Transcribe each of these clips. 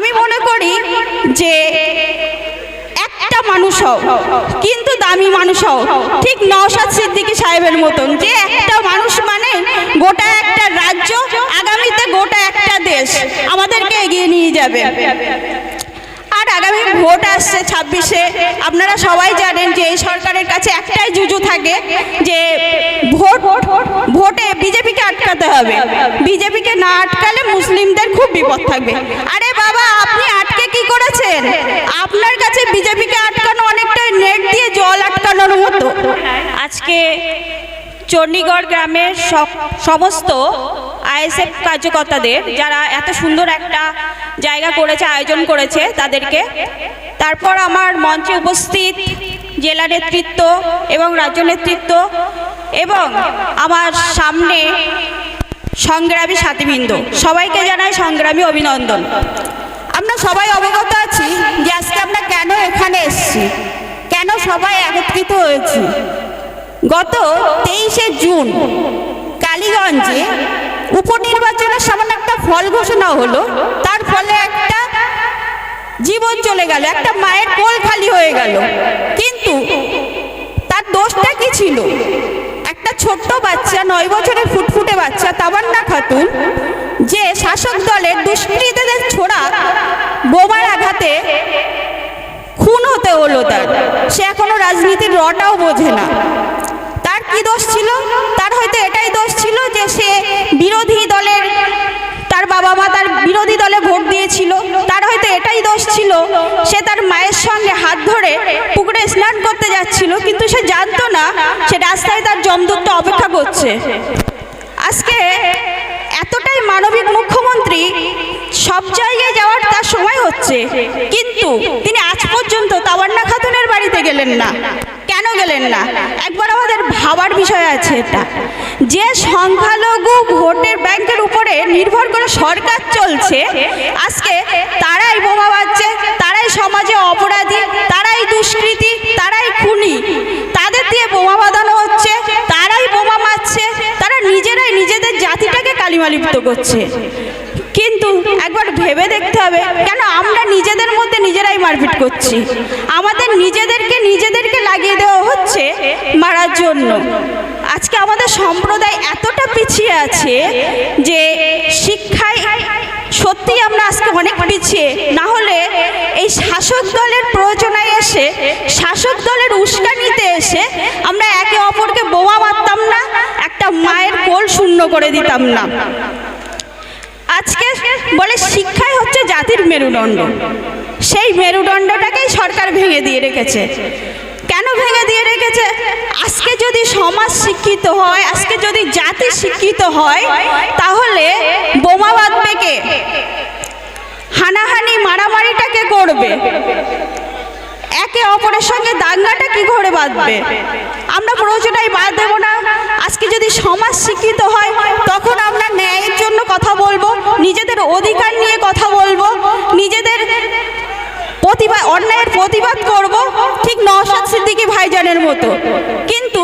আমি মনে করি যে একটা মানুষ হও, কিন্তু দামি মানুষ হও। ঠিক নওশাদ সিদ্দিকী সাহেবের মতন যে একটা মানুষ মানে গোটা একটা রাজ্য, আগামীতে গোটা একটা দেশ। আমাদেরকে এগিয়ে নিয়ে যাবে। আগামী ভোট আসছে ছাব্বিশে। আপনারা সবাই জানেন যে এই সরকারের কাছে একটাই জুজু থাকে যে ভোট, ভোটে বিজেপিকে আটকাতে হবে। বিজেপিকে না আটকালে মুসলিমদের খুব বিপদ থাকবে। আরে বাবা, আপনি আটকে কি করেছেন? আপনার কাছে বিজেপিকে আটকানো অনেকটা নেট দিয়ে জল আটকানোর মতো। আজকে চণ্ডীগড় গ্রামের সমস্ত আইএসএফ কার্যকর্তাদের, যারা এত সুন্দর একটা জায়গা করেছে, আয়োজন করেছে তাদেরকে। তারপর আমার মঞ্চে উপস্থিত জেলা নেতৃত্ব এবং রাজ্য নেতৃত্ব এবং আমার সামনে সংগ্রামী সাথীবৃন্দ। সবাইকে জানাই সংগ্রামী অভিনন্দন। আমরা সবাই অবগত আছি যে আজকে আমরা কেন এখানে এসেছি, কেন সবাই একত্রিত হয়েছি। গত তেইশে জুন কালীগঞ্জে উপনির্বাচনের সামান্য একটা ফল ঘোষণা হলো, তার ফলে একটা জীবন চলে গেল, একটা মায়ের কোল খালি হয়ে গেল। কিন্তু তার দোষটা কি ছিল? একটা ছোট্ট বাচ্চা, নয় বছরের ফুটফুটে বাচ্চা তাবান্না খাতুন, যে শাসক দলের দুষ্কৃতীদের ছোড়া বোমার আঘাতে খুন হতে হলো তার। সে এখনও রাজনীতির রটাও বোঝে না। কি দোষ ছিল? তার হয়তো এটাই দোষ ছিল যে সে বিরোধী দলের, তার বাবা মা তার বিরোধী দলে ভোট দিয়েছিল। তার হয়তো এটাই দোষ ছিল। সে তার মায়ের সঙ্গে হাত ধরে পুকুরে স্নান করতে যাচ্ছিল, কিন্তু সে জানতো না সে রাস্তায় তার জমদূতটা অপেক্ষা করছে। আজকে এতটাই মানবিক মুখ্যমন্ত্রী সব জায়গায় যাওয়ার তার সময় হচ্ছে, কিন্তু তিনি আজ পর্যন্ত তাওয়ান্না খাতুনের বাড়িতে গেলেন না। গেলেন না। একবার আমাদের ভাবার বিষয় আছে এটা। যে সংখ্যালঘু ভোটের ব্যাংকের উপরে নির্ভর করে সরকার চলছে, আজকে তারাই বোমা বাজছে, তারাই সমাজে অপরাধী, তারাই দুষ্কৃতী, তারাই খুনি। তাদের দিয়ে বোমা বাঁধানো হচ্ছে, তারাই বোমা মারছে, তারা নিজেরাই নিজেদের জাতিটাকে কালিমালিপ্ত করছে। কিন্তু একবার ভেবে দেখতে হবে, কেন আমরা নিজেদের মধ্যে নিজেরাই মারপিট করছি? আমাদের নিজেদেরকে নিজেদেরকে মারার জন্য। আজকে আমাদের সম্প্রদায় এতটা পিছিয়ে আছে যে শিক্ষায় সত্যি আমরা আজকে অনেক পিছিয়ে। না হলে এই শাসক দলের প্রয়োজনায় এসে, শাসক দলের উস্কানিতে এসে আমরা একে অপরকে বোমা মারতাম না, একটা মায়ের কোল শূন্য করে দিতাম না। আজকে বলে শিক্ষাই হচ্ছে জাতির মেরুদণ্ড। সেই মেরুদণ্ডটাকেই সরকার ভেঙে দিয়ে রেখেছে। কেন ভেঙে দিয়ে রেখেছে? সমাজ শিক্ষিত হয়, আজকে যদি জাতি শিক্ষিত হয়, তাহলে বোমা বাঁধবে কে? হানাহানি মারামারিটাকে করবে? একে অপরের সঙ্গে দাঙ্গাটা কি করে বাঁধবে? আমরা প্রয়োজনাই বাদ দেবো না। আজকে যদি সমাজ শিক্ষিত হয়, তখন আমরা ন্যায়ের জন্য কথা বলব, নিজেদের অধিকার নিয়ে কথা বলব, নিজেদের প্রতিবাদ অন্যায়ের প্রতিবাদ করব, ঠিক নওশাদ সিদ্দিকী ভাইজানের মতো। কিন্তু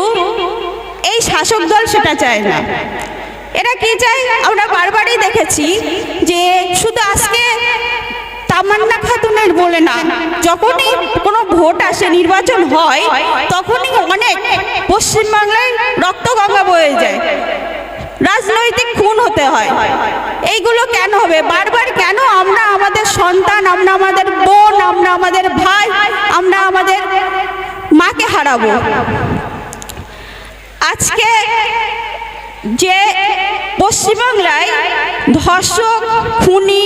শাসক দল সেটা চায় না। এরা কি চায়? আমরা বারবারই দেখেছি যে শুধু আজকে তামান্না খাতুনের বলে না, যখনই কোনো ভোট আসে, নির্বাচন হয়, তখনই অনেক পশ্চিমবাংলায় রক্তগঙ্গা বয়ে যায়। রাজনৈতিক খুন হতে হয়। এইগুলো কেন হবে? বারবার কেন আমরা আমাদের সন্তান, আমরা আমাদের বোন, আমরা আমাদের ভাই, আমরা আমাদের মাকে হারাবো? আজকে যে পশ্চিমবাংলায় ধর্ষক, খুনি,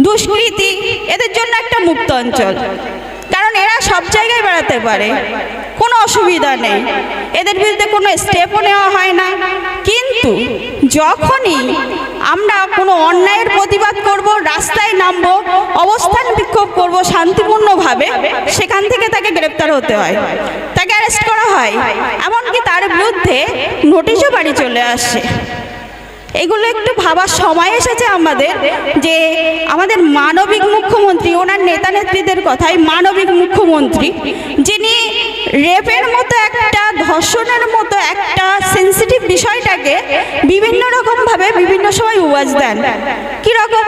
দুষ্কৃতি এদের জন্য একটা মুক্ত অঞ্চল। কারণ এরা সব জায়গায় বেড়াতে পারে। কোনো অসুবিধা নেই। এদের বিরুদ্ধে কোনো স্টেপও নেওয়া হয় না। কিন্তু যখনই আমরা কোনো অন্যায়ের প্রতিবাদ করব, রাস্তায় নামবো, অবস্থান বিক্ষোভ করব শান্তিপূর্ণভাবে, সেখান থেকে তাকে গ্রেপ্তার হতে হয়। অ্যারেস্ট করা হয়। এমনকি তার বিরুদ্ধে নোটিশও বাড়ি চলে আসে। এগুলো একটু ভাবার সময় এসেছে আমাদের যে আমাদের মানবিক মুখ্যমন্ত্রী, ওনার নেতা নেত্রীদের কথাই মানবিক মুখ্যমন্ত্রী, যিনি রেপের মতো একটা, ধর্ষণের মতো একটা সেন্সিটিভ বিষয়টাকে বিভিন্ন রকমভাবে বিভিন্ন সময় উয়াজ দেন। কীরকম?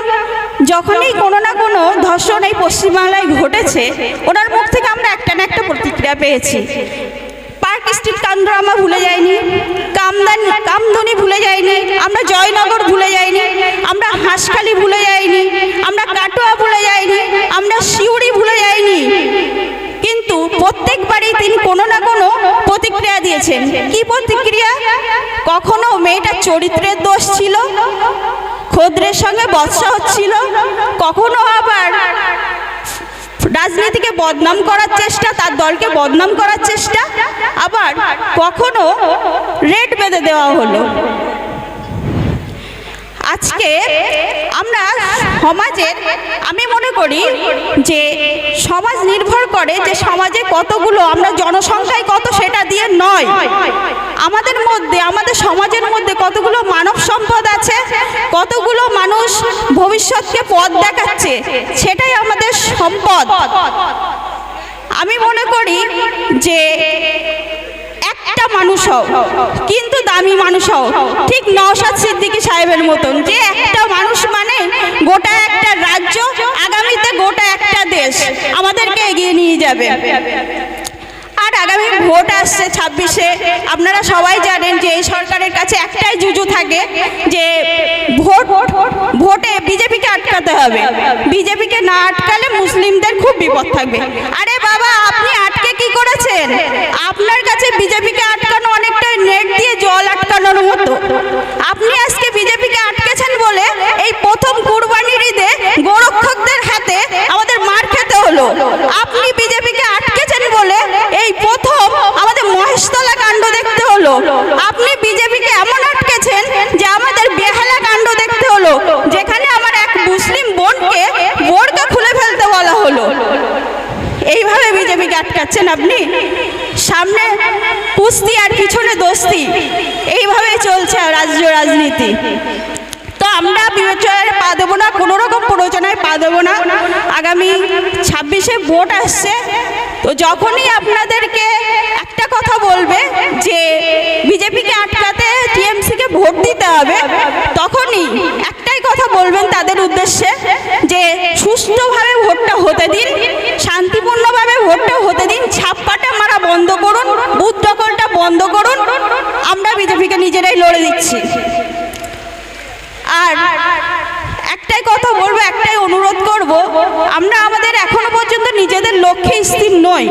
যখনই কোনো না কোনো ধর্ষণ এই পশ্চিমবাংলায় ঘটেছে, ওনার মুখ থেকে আমরা একটা না একটা প্রতিক্রিয়া পেয়েছি। পার্ক স্ট্রিট কান্দ্র আমরা ভুলে যায়নি কামদানি কামদনি ভুলে যাইনি আমরা জয়নগর ভুলে যাইনি আমরা হাঁসখালি ভুলে যাইনি আমরা কাটোয়া ভুলে যাইনি আমরা শিউড়ি ভুলে যাইনি কিন্তু প্রত্যেকবারই তিনি কোনো না কোনো প্রতিক্রিয়া দিয়েছেন কি প্রতিক্রিয়া কখনো মেয়েটার চরিত্রের দোষ ছিল, খদ্রের সঙ্গে বৎসা হচ্ছিল কখনো আবার রাজনীতিকে বদনাম করার চেষ্টা, তার দলকে বদনাম করার চেষ্টা, আবার কখনো রেট বেঁধে দেওয়া হলো। আজকে আমরা সমাজের, আমি মনে করি যে সমাজ নির্ভর করে যে সমাজে কতগুলো আমরা জনসংখ্যায় কত সেটা দিয়ে নয়। আমাদের মধ্যে, আমাদের সমাজের মধ্যে কতগুলো মানব সম্পদ আছে, কতগুলো মানুষ ভবিষ্যৎকে পথ দেখাচ্ছে, সেটাই আমাদের সম্পদ। আমি মনে করি যে একটা মানুষ হও কিন্তু দামি মানুষ হও ঠিক নওশাদ সিদ্দিকী সাহেবের মতন, যে গোটা একটা রাজ্য, আগামীতে গোটা একটা দেশ আমাদেরকে এগিয়ে নিয়ে যাবে। আর আগামী ভোট আসছে ছাব্বিশে, আপনারা সবাই জানেন যে এই সরকারের কাছে একটাই জুজু থাকে যে ভোট, ভোটে বিজেপিকে আটকাতে হবে। বিজেপিকে না আটকালে মুসলিমদের খুব বিপদ থাকবে। আরে বাবা, আপনি আটকে কি করেছেন? আপনার কাছে বিজেপিকে আটকানো অনেকটা নেট দিয়ে জল আটকানোর মতো। আপনি আজকে বিজেপিকে আটকেছেন বলে এই প্রথম কুরবানির ঈদে গোরক্ষকদের হাতে আমাদের মার খেতে হলো আপনি বিজেপিকে আটকেছেন বলে এই প্রথম আমাদের মহেশতলা কাণ্ড দেখতে হলো আপনি বিজেপিকে এমন আটকেছেন যে আমাদের বেহালা কাণ্ড দেখতে হলো যেখানে আমার এক মুসলিম বোনকে বোরকা খুলে ফেলতে বলা হলো এইভাবে বিজেপিকে আটকাচ্ছেন আপনি সামনে কুস্তি আর পিছনে দোস্তি এইভাবে চলছে রাজ্য রাজনীতি। তো আমরা বিবেচনায় পা দেবো না, কোনো রকম প্ররোচনায় পা দেবো না। আগামী ছাব্বিশে ভোট আসছে। তো যখনই আপনাদেরকে একটা কথা বলবে যে বিজেপিকে আটকাতে টিএমসিকে ভোট দিতে হবে, তখনই একটাই কথা বলবেন তাদের উদ্দেশ্যে যে সুষ্ঠুভাবে ভোটটা হতে দিন শান্তিপূর্ণভাবে ভোটটা হতে দিন ছাপ্পাটা মারা বন্ধ করুন বুথ দখলটা বন্ধ করুন আমরা বিজেপিকে নিজেরাই লড়ে দিচ্ছি আর একটাই কথা বলব একটাই অনুরোধ করব আমরা আমাদের এখনও পর্যন্ত নিজেদের লক্ষ্যে স্থির নই।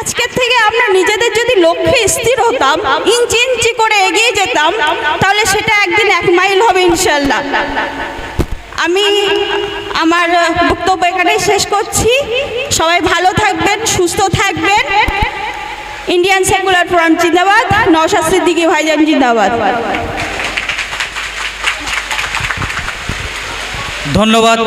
আজকের থেকে আমরা নিজেদের যদি লক্ষ্যে স্থির হতাম, ইঞ্চি ইঞ্চি করে এগিয়ে যেতাম, তাহলে সেটা একদিন এক মাইল হবে ইনশাল্লাহ আমি আমার বক্তব্য এখানেই শেষ করছি। সবাই ভালো থাকবেন, সুস্থ থাকবেন। ইন্ডিয়ান সেকুলার ফ্রন্ট জিন্দাবাদ, নওশাদ দিকে ভাইজান জিন্দাবাদ। ধন্যবাদ।